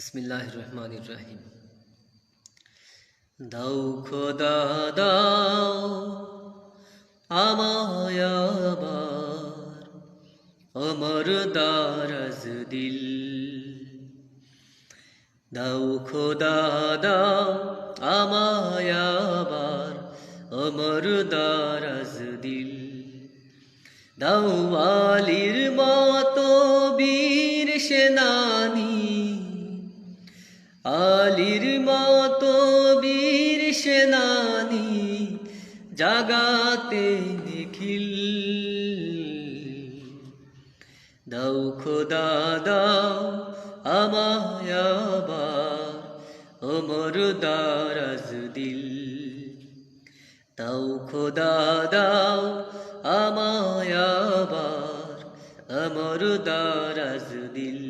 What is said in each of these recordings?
বিসমিল্লাহ রহমান রাহিম। দাও খোদা, দাও আমায় আবার অমর দারাজ দিল। দাও খোদা, দাও আমায় আবার অমর দারাজ দিল। দাও আলির মতো আলির মতো বীর সেনানি জাগাতে নিখিল। দাও খোদা, দাও আমায় আবার, অমর দারাজ দিল দাও খোদা, দাও আমায় আবার, অমর দারাজ দিল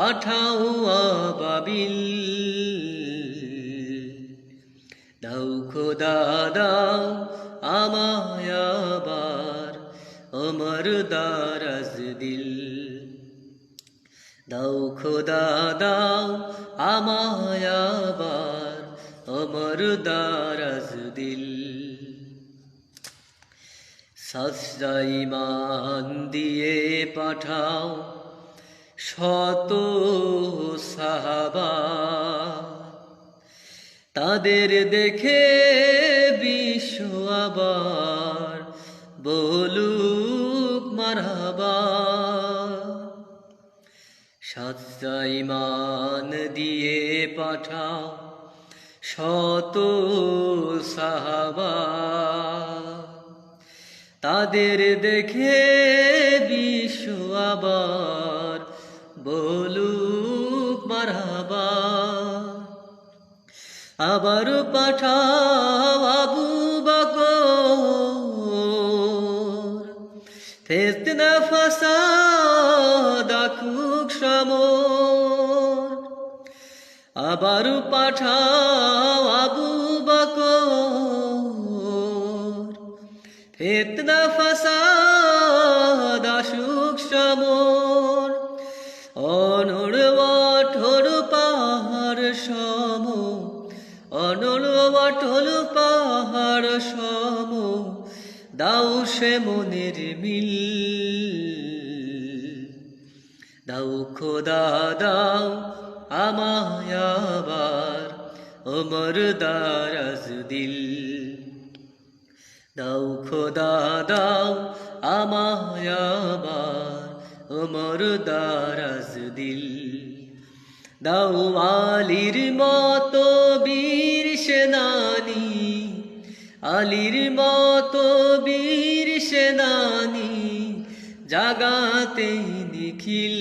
পাঠাও আবাবিল দাও খোদা, দাও আমায় অমর দারাজ দিল। দাও খোদা, দাও আমায় অমর দারাজ দিল। সস্তাইমান দিয়ে পাঠাও শত সাহাবা, তাদের দেখে বিশ্ব আবার বলুক মারহাবা। সাতটা ইমান দিয়ে পাঠাও শত সাহাবা। তাদের দেখে বিশ্ব আবার বলুক মারহাবা আবার পাঠাও আবু বকর। ফেতনা ফাসাদ আকুক সমর। আবার পাঠাও আবু বকর। ফেতনা ফাসাদ আশুক সমর। অটল পাহাড় সম, দাও সে মনের মিল। দাও খোদা, দাও আমায় আবার অমর দারাজ দিল। দাও খোদা, দাও আমায় আবার অমর দারাজ দিল। দাও আলির মতো বীর সেনানি, আলির মতো বীর সেনানি, জাগাতে নিখিল।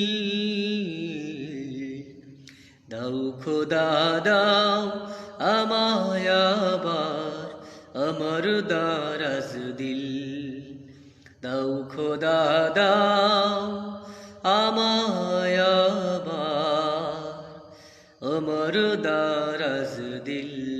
দাও খোদা, দাও আমায় আবার অমর দারাজ দিল। দাও খোদা, দাও আমায় আবার অমর দারাজ দিল।